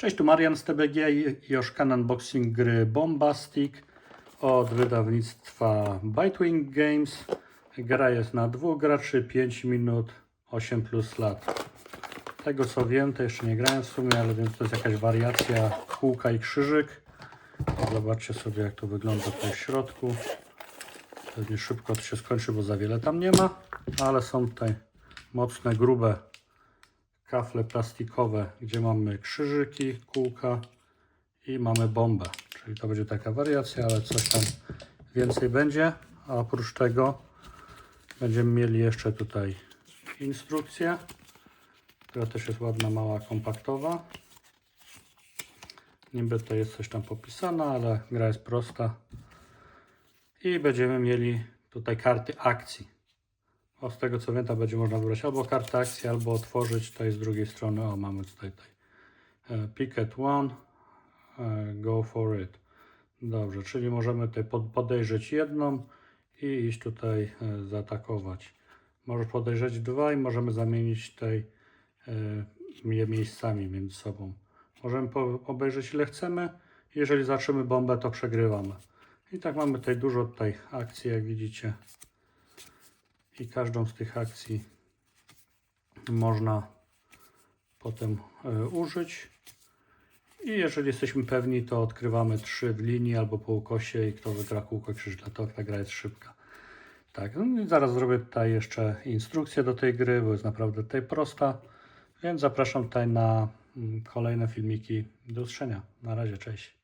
Cześć, tu Marian z TBG i Joszkan Unboxing gry Bombastic od wydawnictwa Bitewing Games. Gra jest na dwóch graczy, 5 minut, 8 plus lat. Tego co wiem, to jeszcze nie grałem w sumie, ale wiem, to jest jakaś wariacja kółka i krzyżyk. Zobaczcie sobie jak to wygląda tutaj w środku. Pewnie szybko to się skończy, bo za wiele tam nie ma, ale są tutaj mocne, grube kafle plastikowe, gdzie mamy krzyżyki, kółka i mamy bombę. Czyli to będzie taka wariacja, ale coś tam więcej będzie. A oprócz tego będziemy mieli jeszcze tutaj instrukcję, która też jest ładna, mała, kompaktowa. Niby to jest coś tam popisane, ale gra jest prosta. I będziemy mieli tutaj karty akcji. O, z tego co wiem, to będzie można wybrać albo kartę akcji, albo otworzyć tutaj z drugiej strony. O, mamy tutaj, tutaj e, Picket One, e, Go for it. Dobrze, czyli możemy tutaj pod- podejrzeć jedną i iść tutaj e, zaatakować. Możesz podejrzeć dwa i możemy zamienić tutaj je miejscami między sobą. Możemy obejrzeć ile chcemy. Jeżeli zaczniemy bombę, to przegrywamy. I tak mamy tutaj dużo tutaj akcji, jak widzicie i każdą z tych akcji można potem e, użyć. I jeżeli jesteśmy pewni, to odkrywamy trzy w linii albo po ukosie i kto wygra kółko krzyż, dlatego ta gra jest szybka. Tak, no zaraz zrobię tutaj jeszcze instrukcję do tej gry, bo jest naprawdę tutaj prosta. Więc zapraszam tutaj na mm, kolejne filmiki. Do usłyszenia. Na razie, cześć.